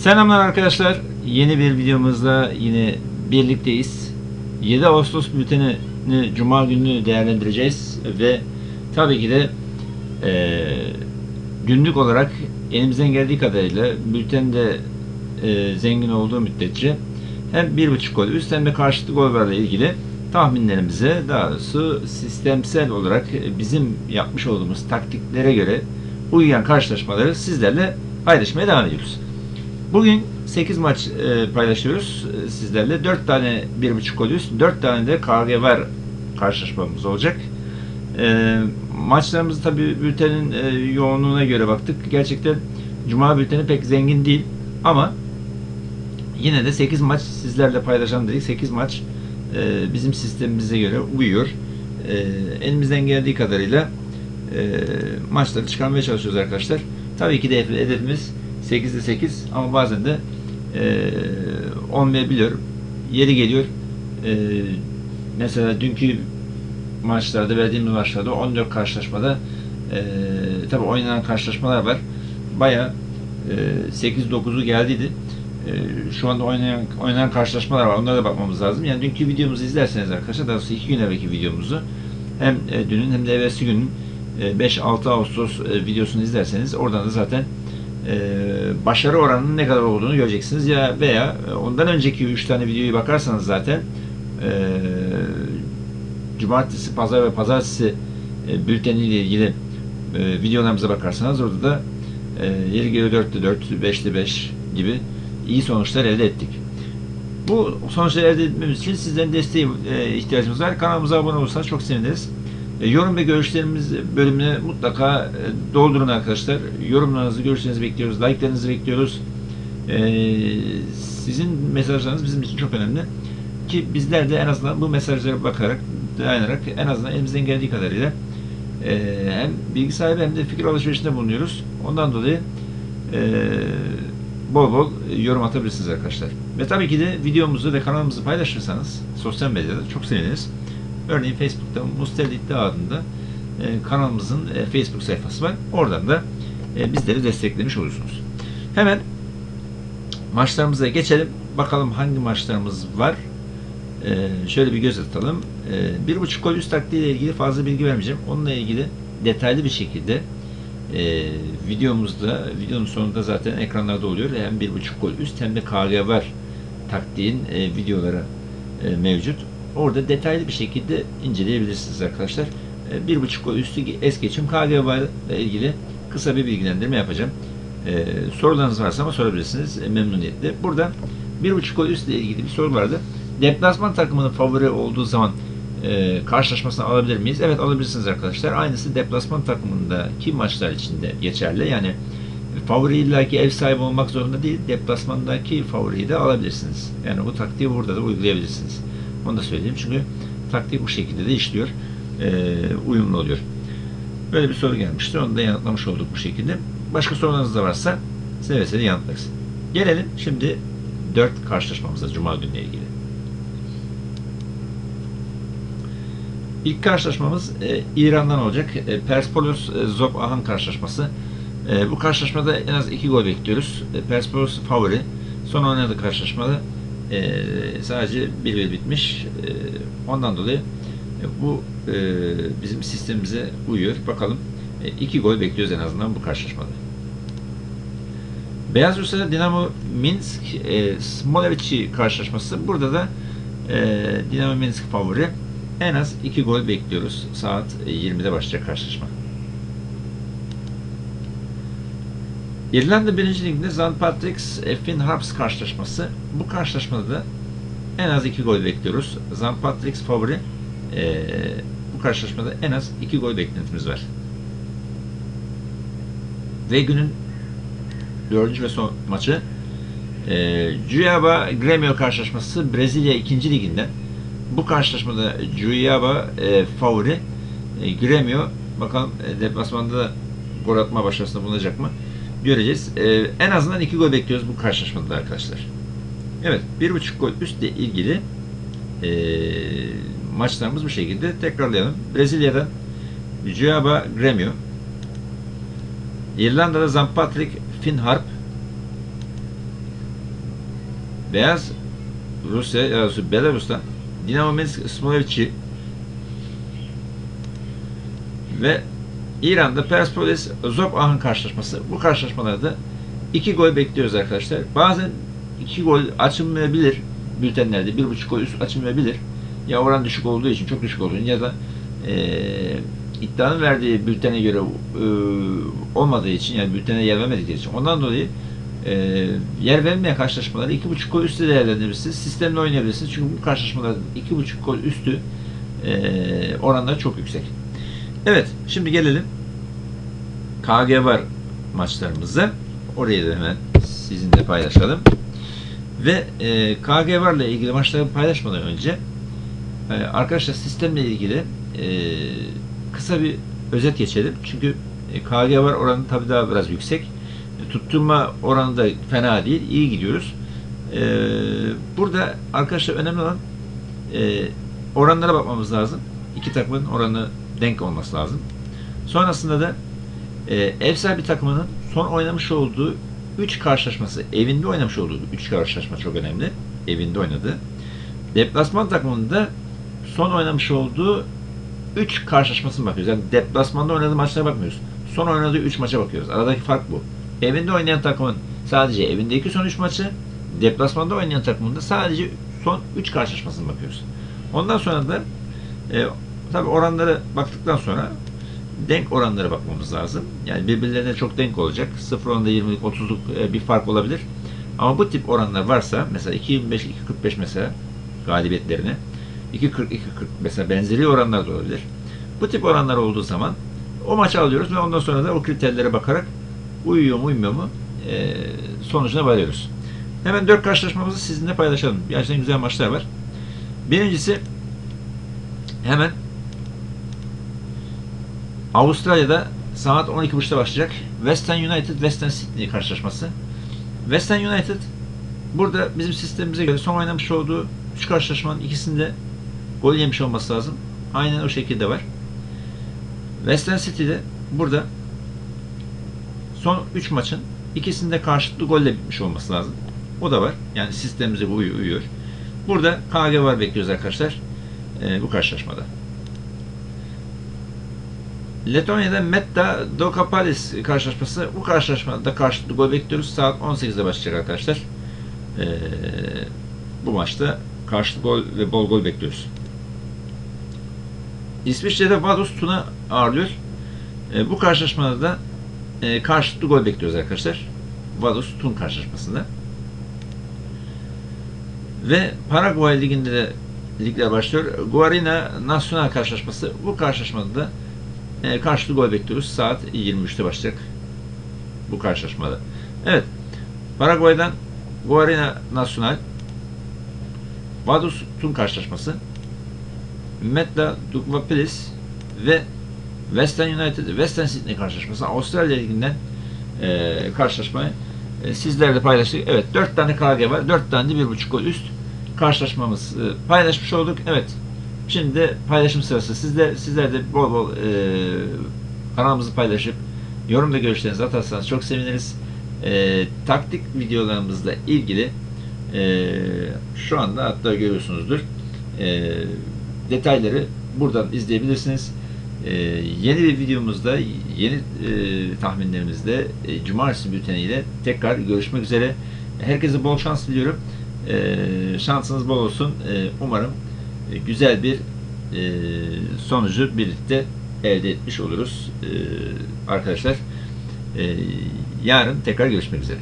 Selamlar arkadaşlar. Yeni bir videomuzda yine birlikteyiz. 7 Ağustos bültenini Cuma günü değerlendireceğiz ve tabii ki de eee, günlük olarak elimizden geldiği kadarıyla bültende eee, zengin olduğu müddetçe hem bir buçuk gol üst hem de karşılıklı gollerle ilgili tahminlerimize daha doğrusu sistemsel olarak bizim yapmış olduğumuz taktiklere göre uyuyan karşılaşmaları sizlerle paylaşmaya devam ediyoruz. Bugün 8 maç e, paylaşıyoruz e, sizlerle. 4 tane 1.5 gol üst, 4 tane de KG var karşılaşmamız olacak. E, maçlarımızı tabi bültenin e, yoğunluğuna göre baktık. Gerçekten Cuma bülteni pek zengin değil ama yine de 8 maç sizlerle paylaşalım dedik. 8 maç e, bizim sistemimize göre uyuyor. E, elimizden geldiği kadarıyla e, maçları çıkarmaya çalışıyoruz arkadaşlar. Tabii ki de hedef- hedefimiz 8'de 8 ama bazen de e, olmayabiliyor. Yeri geliyor. E, mesela dünkü maçlarda verdiğimiz maçlarda 14 karşılaşmada e, tabii oynanan karşılaşmalar var. Baya e, 8-9'u geldiydi. E, şu anda oynayan, oynanan karşılaşmalar var. Onlara da bakmamız lazım. Yani dünkü videomuzu izlerseniz arkadaşlar, daha doğrusu iki gün evvelki videomuzu hem e, dünün hem de evvelsi günün e, 5-6 Ağustos e, videosunu izlerseniz oradan da zaten e, başarı oranının ne kadar olduğunu göreceksiniz ya veya e, ondan önceki 3 tane videoyu bakarsanız zaten e, cumartesi, pazar ve pazartesi e, bülteniyle ilgili e, videolarımıza bakarsanız orada da e, yeri geliyor 4'te 4, 5'te 5 gibi iyi sonuçlar elde ettik. Bu sonuçları elde etmemiz için sizlerin desteği e, ihtiyacımız var. Kanalımıza abone olursanız çok seviniriz. E, yorum ve görüşlerimiz bölümüne mutlaka e, doldurun arkadaşlar. Yorumlarınızı, görüşlerinizi bekliyoruz. Like'larınızı bekliyoruz. E, sizin mesajlarınız bizim için çok önemli. Ki bizler de en azından bu mesajlara bakarak, dayanarak en azından elimizden geldiği kadarıyla hem bilgi sahibi hem de fikir alışverişinde bulunuyoruz. Ondan dolayı bol bol yorum atabilirsiniz arkadaşlar. Ve tabii ki de videomuzu ve kanalımızı paylaşırsanız sosyal medyada çok seviniriz. Örneğin Facebook'ta Mustel İddia adında e, kanalımızın e, Facebook sayfası var. Oradan da e, bizleri desteklemiş olursunuz. Hemen maçlarımıza geçelim. Bakalım hangi maçlarımız var. E, şöyle bir göz atalım. E, bir buçuk gol üst taktiği ile ilgili fazla bilgi vermeyeceğim. Onunla ilgili detaylı bir şekilde e, videomuzda, videonun sonunda zaten ekranlarda oluyor. Hem bir buçuk gol üst hem de KG var taktiğin e, videoları e, mevcut. Orada detaylı bir şekilde inceleyebilirsiniz arkadaşlar. E, bir buçuk gol üstü es geçim KG var ile ilgili kısa bir bilgilendirme yapacağım. E, sorularınız varsa ama sorabilirsiniz e, memnuniyetle. Burada bir buçuk gol üst ile ilgili bir soru vardı. Deplasman takımının favori olduğu zaman e, karşılaşmasını alabilir miyiz? Evet alabilirsiniz arkadaşlar. Aynısı deplasman takımındaki maçlar için de geçerli. Yani favori illaki ev sahibi olmak zorunda değil. Deplasmandaki favoriyi de alabilirsiniz. Yani bu taktiği burada da uygulayabilirsiniz. Onu da söyleyeyim çünkü taktik bu şekilde de işliyor. E, uyumlu oluyor. Böyle bir soru gelmişti. Onu da yanıtlamış olduk bu şekilde. Başka sorularınız da varsa seve seve yanıtlarız. Gelelim şimdi 4 karşılaşmamıza Cuma günüyle ilgili. İlk karşılaşmamız e, İran'dan olacak. E, Perspolis e, Zop Ahan karşılaşması. E, bu karşılaşmada en az 2 gol bekliyoruz. E, Perspolis favori. Son oynadığı karşılaşmada e, sadece 1-1 bitmiş. E, ondan dolayı e, bu e, bizim sistemimize uyuyor. Bakalım 2 gol bekliyoruz en azından bu karşılaşmada. Beyaz Rusya'da Dinamo Minsk e, Smolevici karşılaşması. Burada da e, Dinamo Minsk favori. En az 2 gol bekliyoruz. Saat 20'de başlayacak karşılaşma. İrlanda 1. Lig'de St. Patrick's Finn Harps karşılaşması. Bu karşılaşmada da en az 2 gol bekliyoruz. St. Patrick's favori. Ee, bu karşılaşmada en az 2 gol beklentimiz var. Ve günün dördüncü ve son maçı e, Cuiaba Grêmio karşılaşması Brezilya 2. liginden. Bu karşılaşmada Cuiaba e, favori. E, Grêmio bakalım e, deplasmanda da gol atma başarısında bulunacak mı? Göreceğiz. E, en azından 2 gol bekliyoruz bu karşılaşmada arkadaşlar. Evet, 1.5 gol üstle ilgili e, maçlarımız bu şekilde. Tekrarlayalım. Brezilya'dan Cuiaba Grêmio İrlanda'da St. Patrick Finn Harp Beyaz Rusya, ya da Belarus'tan Dinamo Minsk Smolevici ve İran'da Perspolis Zopah'ın karşılaşması. Bu karşılaşmalarda iki gol bekliyoruz arkadaşlar. Bazen iki gol açılmayabilir bültenlerde. Bir buçuk gol üst açılmayabilir. Ya oran düşük olduğu için, çok düşük olduğu için ya da eee iddianın verdiği bültene göre e, olmadığı için yani bültene yer vermedikleri için ondan dolayı e, yer vermeyen karşılaşmaları iki buçuk gol üstü değerlendirebilirsiniz. Sistemle oynayabilirsiniz. Çünkü bu karşılaşmalar iki buçuk gol üstü e, oranları çok yüksek. Evet, şimdi gelelim KG var maçlarımıza. Orayı da hemen sizinle paylaşalım. Ve e, KG varla ilgili maçları paylaşmadan önce e, arkadaşlar sistemle ilgili e, kısa bir özet geçelim. Çünkü e, KG var oranı tabii daha biraz yüksek. E, tutturma oranı da fena değil. iyi gidiyoruz. E, burada arkadaşlar önemli olan e, oranlara bakmamız lazım. İki takımın oranı denk olması lazım. Sonrasında da e, ev sahibi takımının son oynamış olduğu 3 karşılaşması, evinde oynamış olduğu 3 karşılaşma çok önemli. Evinde oynadı. Deplasman takımının da son oynamış olduğu 3 karşılaşmasına bakıyoruz. Yani deplasmanda oynadığı maçlara bakmıyoruz. Son oynadığı 3 maça bakıyoruz. Aradaki fark bu. Evinde oynayan takımın sadece evindeki son 3 maçı, deplasmanda oynayan takımın da sadece son 3 karşılaşmasına bakıyoruz. Ondan sonra da e, tabi oranlara baktıktan sonra denk oranlara bakmamız lazım. Yani birbirlerine çok denk olacak. 0 oranda 20'lik 30'luk e, bir fark olabilir. Ama bu tip oranlar varsa mesela 2.25 2.45 mesela galibiyetlerine 2.40 2.40 mesela benzeri oranlar da olabilir. Bu tip oranlar olduğu zaman o maçı alıyoruz ve ondan sonra da o kriterlere bakarak uyuyor mu uymuyor mu e, sonucuna varıyoruz. Hemen dört karşılaşmamızı sizinle paylaşalım. Gerçekten güzel maçlar var. Birincisi hemen Avustralya'da saat 12.30'da başlayacak West Ham United West Ham Sydney karşılaşması. West Ham United burada bizim sistemimize göre son oynamış olduğu 3 karşılaşmanın ikisinde gol yemiş olması lazım. Aynen o şekilde var. West Ham City'de burada son 3 maçın ikisinde karşılıklı golle bitmiş olması lazım. O da var. Yani sistemimize uyuyor. Burada KG var bekliyoruz arkadaşlar. Ee, bu karşılaşmada. Letonya'da Metta Dokapalis karşılaşması. Bu karşılaşmada karşılıklı gol bekliyoruz. Saat 18'de başlayacak arkadaşlar. Ee, bu maçta karşılıklı gol ve bol gol bekliyoruz. İsviçre'de Vaduz Tun'a ağırlıyor. Ee, bu karşılaşmada da e, karşılıklı gol bekliyoruz arkadaşlar. Vaduz Tun karşılaşmasında. Ve Paraguay Ligi'nde de ligler başlıyor. Guarina Nacional karşılaşması. Bu karşılaşmada da e, karşılıklı gol bekliyoruz. Saat 23'te başlayacak bu karşılaşmada. Evet. Paraguay'dan Guarina Nacional Vaduz Tun karşılaşması Metla Dukvapilis ve West Ham United West Ham Sydney karşılaşması Avustralya Ligi'nden e, karşılaşmayı e, sizlerle paylaştık. Evet 4 tane KG var. 4 tane de 1.5 gol üst karşılaşmamız e, paylaşmış olduk. Evet. Şimdi de paylaşım sırası. Sizler, sizler de bol bol e, kanalımızı paylaşıp yorum ve görüşlerinizi atarsanız çok seviniriz. E, taktik videolarımızla ilgili e, şu anda hatta görüyorsunuzdur. E, detayları buradan izleyebilirsiniz. E, yeni bir videomuzda, yeni e, tahminlerimizde e, Cumartesi bülteniyle tekrar görüşmek üzere. Herkese bol şans diliyorum. E, şansınız bol olsun. E, umarım güzel bir e, sonucu birlikte elde etmiş oluruz. E, arkadaşlar e, yarın tekrar görüşmek üzere.